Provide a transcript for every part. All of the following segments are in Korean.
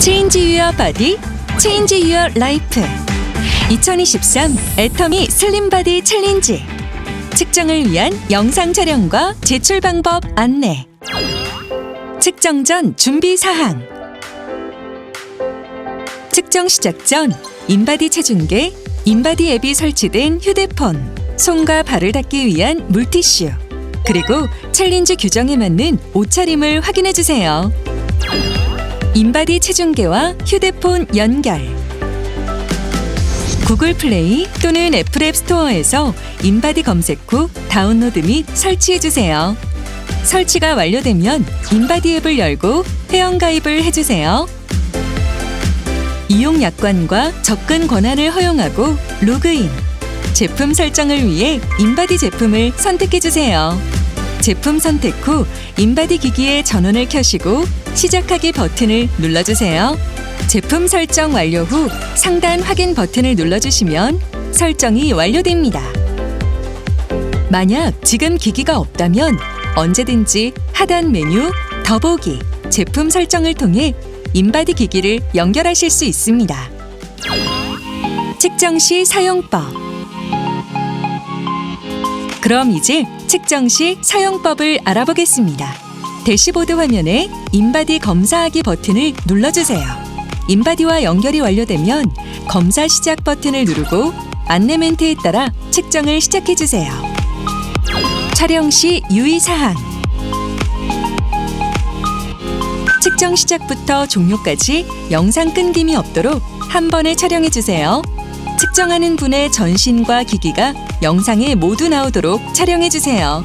체인지 유어 바디, 체인지 유어 라이프. 2023 애터미 슬림 바디 챌린지. 측정을 위한 영상 촬영과 제출 방법 안내. 측정 전 준비 사항. 측정 시작 전 인바디 체중계, 인바디 앱이 설치된 휴대폰, 손과 발을 닦기 위한 물티슈, 그리고 챌린지 규정에 맞는 옷차림을 확인해 주세요. 인바디 체중계와 휴대폰 연결. 구글 플레이 또는 애플 앱 스토어에서 인바디 검색 후 다운로드 및 설치해 주세요. 설치가 완료되면 인바디 앱을 열고 회원 가입을 해 주세요. 이용 약관과 접근 권한을 허용하고 로그인. 제품 설정을 위해 인바디 제품을 선택해 주세요. 제품 선택 후 인바디 기기의 전원을 켜시고 시작하기 버튼을 눌러주세요. 제품 설정 완료 후 상단 확인 버튼을 눌러주시면 설정이 완료됩니다. 만약 지금 기기가 없다면 언제든지 하단 메뉴 더보기 제품 설정을 통해 인바디 기기를 연결하실 수 있습니다. 측정 시 사용법 그럼 이제 측정 시 사용법을 알아보겠습니다. 대시보드 화면에 인바디 검사하기 버튼을 눌러주세요. 인바디와 연결이 완료되면 검사 시작 버튼을 누르고 안내 멘트에 따라 측정을 시작해 주세요. 촬영 시 유의사항 측정 시작부터 종료까지 영상 끊김이 없도록 한 번에 촬영해 주세요. 측정하는 분의 전신과 기기가 영상에 모두 나오도록 촬영해 주세요.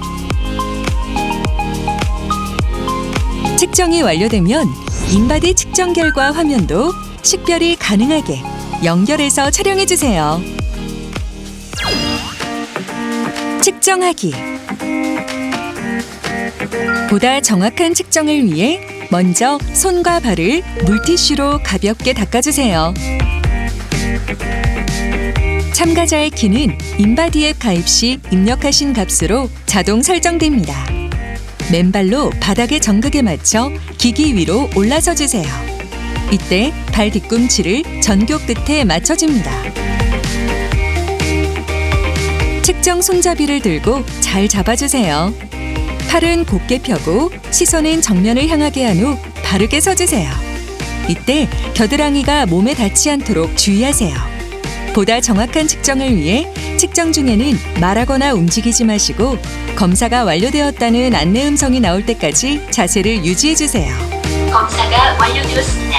측정이 완료되면 인바디 측정 결과 화면도 식별이 가능하게 연결해서 촬영해 주세요. 측정하기 보다 정확한 측정을 위해 먼저 손과 발을 물티슈로 가볍게 닦아주세요. 참가자의 키는 인바디 앱 가입 시 입력하신 값으로 자동 설정됩니다. 맨발로 바닥의 정극에 맞춰 기기 위로 올라서 주세요. 이때 발 뒤꿈치를 전교 끝에 맞춰줍니다. 측정 손잡이를 들고 잘 잡아주세요. 팔은 곧게 펴고 시선은 정면을 향하게 한 후 바르게 서주세요. 이때 겨드랑이가 몸에 닿지 않도록 주의하세요. 보다 정확한 측정을 위해 측정 중에는 말하거나 움직이지 마시고 검사가 완료되었다는 안내 음성이 나올 때까지 자세를 유지해 주세요. 검사가 완료되었습니다.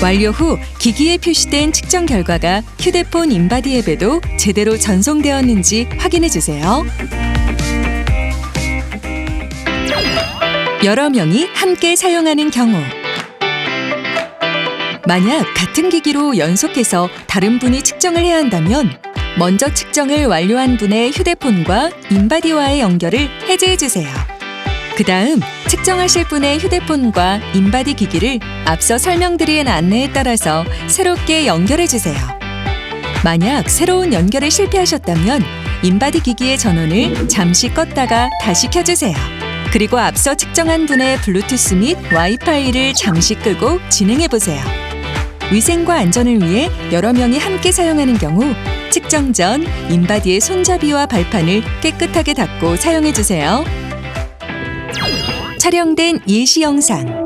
완료 후 기기에 표시된 측정 결과가 휴대폰 인바디 앱에도 제대로 전송되었는지 확인해 주세요. 여러 명이 함께 사용하는 경우 만약 같은 기기로 연속해서 다른 분이 측정을 해야 한다면 먼저 측정을 완료한 분의 휴대폰과 인바디와의 연결을 해제해 주세요. 그 다음 측정하실 분의 휴대폰과 인바디 기기를 앞서 설명드린 안내에 따라서 새롭게 연결해 주세요. 만약 새로운 연결에 실패하셨다면 인바디 기기의 전원을 잠시 껐다가 다시 켜주세요. 그리고 앞서 측정한 분의 블루투스 및 와이파이를 잠시 끄고 진행해 보세요. 위생과 안전을 위해 여러 명이 함께 사용하는 경우 측정 전 인바디의 손잡이와 발판을 깨끗하게 닦고 사용해 주세요. 촬영된 예시 영상.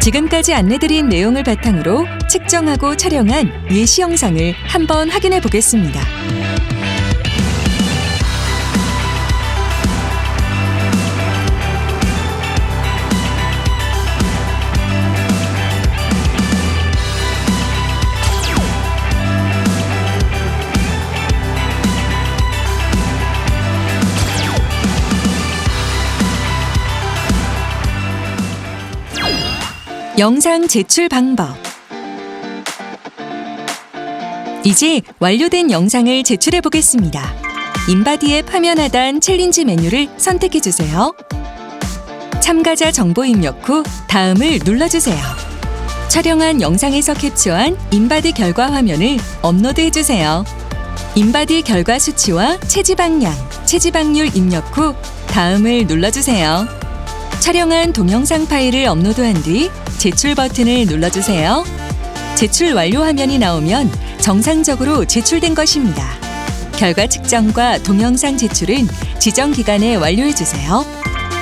지금까지 안내드린 내용을 바탕으로 측정하고 촬영한 예시 영상을 한번 확인해 보겠습니다. 영상 제출 방법. 이제 완료된 영상을 제출해 보겠습니다. 인바디 앱 화면 하단 챌린지 메뉴를 선택해 주세요. 참가자 정보 입력 후 다음을 눌러주세요. 촬영한 영상에서 캡처한 인바디 결과 화면을 업로드해 주세요. 인바디 결과 수치와 체지방량, 체지방률 입력 후 다음을 눌러주세요. 촬영한 동영상 파일을 업로드한 뒤 제출 버튼을 눌러주세요. 제출 완료 화면이 나오면 정상적으로 제출된 것입니다. 결과 측정과 동영상 제출은 지정 기간에 완료해 주세요.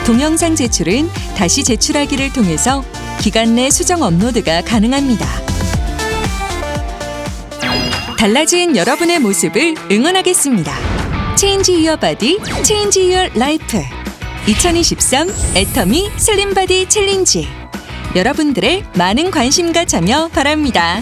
동영상 제출은 다시 제출하기를 통해서 기간 내 수정 업로드가 가능합니다. 달라진 여러분의 모습을 응원하겠습니다. Change Your Body, Change Your Life. 2023 애터미 슬림바디 챌린지. 여러분들의 많은 관심과 참여 바랍니다.